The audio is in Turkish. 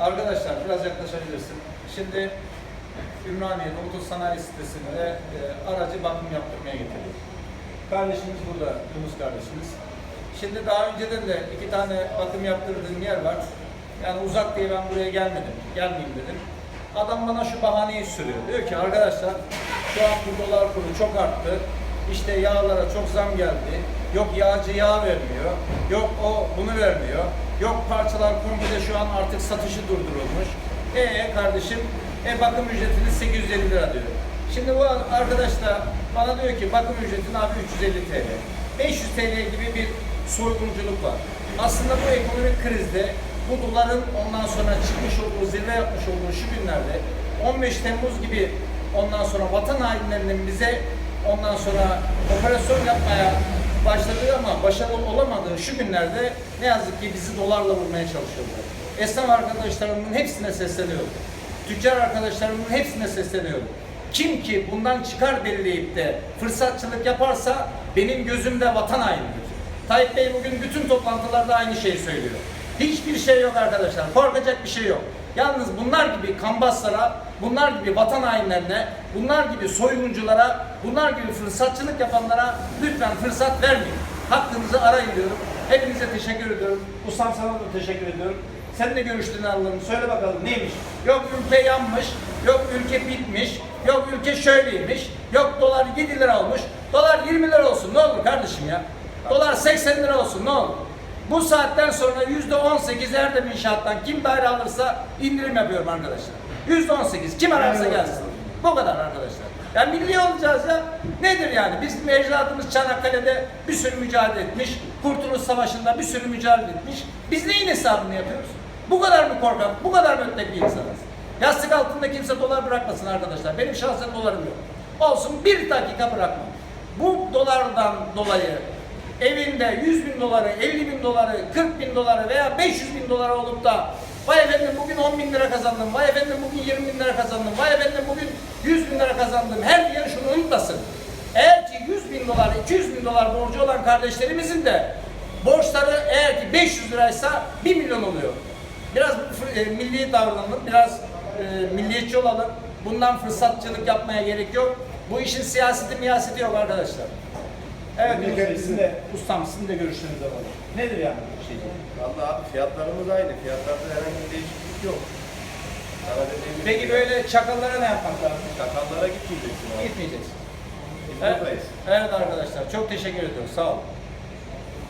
Arkadaşlar biraz yaklaşabilirsin. Şimdi Ümraniye'de Otuz Sanayi sitesinde e, aracı bakım yaptırmaya getirdik. Kardeşimiz burada, Yunus kardeşimiz. Şimdi daha önceden de iki tane bakım yaptırdığım yer var. Yani uzak diye ben buraya gelmedim, gelmeyeyim dedim. Adam bana şu bahaneyi sürüyor. Diyor ki arkadaşlar şu an bu dolar kuru çok arttı. İşte yağlara çok zam geldi. Yok yağcı yağ vermiyor. Yok o bunu vermiyor. Yok parçalar komple şu an artık satışı durdurulmuş. E kardeşim e bakım ücretiniz 850 lira diyor. Şimdi bu arkadaş da bana diyor ki bakım ücretin abi 350 TL. 500 TL gibi bir soygunculuk var. Aslında bu ekonomik krizde bu doların ondan sonra çıkmış olduğu, zirve yapmış olduğu şu günlerde 15 Temmuz gibi ondan sonra vatan hainlerinin bize ondan sonra operasyon yapmaya başladığı ama başarılı olamadığı şu günlerde ne yazık ki bizi dolarla vurmaya çalışıyorlar. Esnaf arkadaşlarımın hepsine sesleniyorum. Tüccar arkadaşlarımın hepsine sesleniyorum. Kim ki bundan çıkar belirleyip de fırsatçılık yaparsa benim gözümde vatan hainidir. Tayyip Bey bugün bütün toplantılarda aynı şeyi söylüyor. Hiçbir şey yok arkadaşlar. Korkacak bir şey yok. Yalnız bunlar gibi kambaslara, bunlar gibi vatan hainlerine, bunlar gibi soygunculara, bunlar gibi fırsatçılık yapanlara lütfen fırsat vermeyin. Hakkınızı arayın diyorum. Hepinize teşekkür ediyorum. Ustam sana da teşekkür ediyorum. Sen de görüşlerini alalım. Söyle bakalım neymiş? Yok ülke yanmış, yok ülke bitmiş, yok ülke şöyleymiş, yok dolar 7 lira olmuş. Dolar 20 lira olsun ne olur kardeşim ya. Dolar 80 lira olsun ne olur. Bu saatten sonra yüzde 18 Erdem İnşaat'tan kim daire alırsa indirim yapıyorum arkadaşlar. Yüzde 18 kim ararsa gelsin. Bu kadar arkadaşlar. Ya milli olacağız ya. Nedir yani? Bizim ecdadımız Çanakkale'de bir sürü mücadele etmiş. Kurtuluş Savaşı'nda bir sürü mücadele etmiş. Biz neyin hesabını yapıyoruz? Bu kadar mı korkak? Bu kadar mı öteki insanız? Yastık altında kimse dolar bırakmasın arkadaşlar. Benim şahsen dolarım yok. Olsun bir dakika bırakmam. Bu dolardan dolayı evinde 100 bin doları, 50 bin doları, 40 bin doları veya 500 bin doları olup da vay efendim bugün 10 bin lira kazandım, vay efendim bugün 20 bin lira kazandım, vay efendim bugün 100 bin lira kazandım. Her diyen şunu unutmasın. Eğer ki 100 bin dolar, 200 bin dolar borcu olan kardeşlerimizin de borçları eğer ki 500 liraysa 1 milyon oluyor. Biraz e, milli davranalım, biraz e, milliyetçi olalım. Bundan fırsatçılık yapmaya gerek yok. Bu işin siyaseti miyaseti yok arkadaşlar. Evet, sizin de, ustam sizin de görüşlerinizi alalım. Nedir yani bu şey? Vallahi abi fiyatlarımız aynı. Fiyatlarda herhangi yok. Sana dediğim gibi Peki böyle çakallara ne yapmak lazım? Çakallara gitmeyeceksin abi. Gitmeyeceğiz. Biz Evet, buradayız. evet arkadaşlar çok teşekkür ediyoruz. Sağ olun.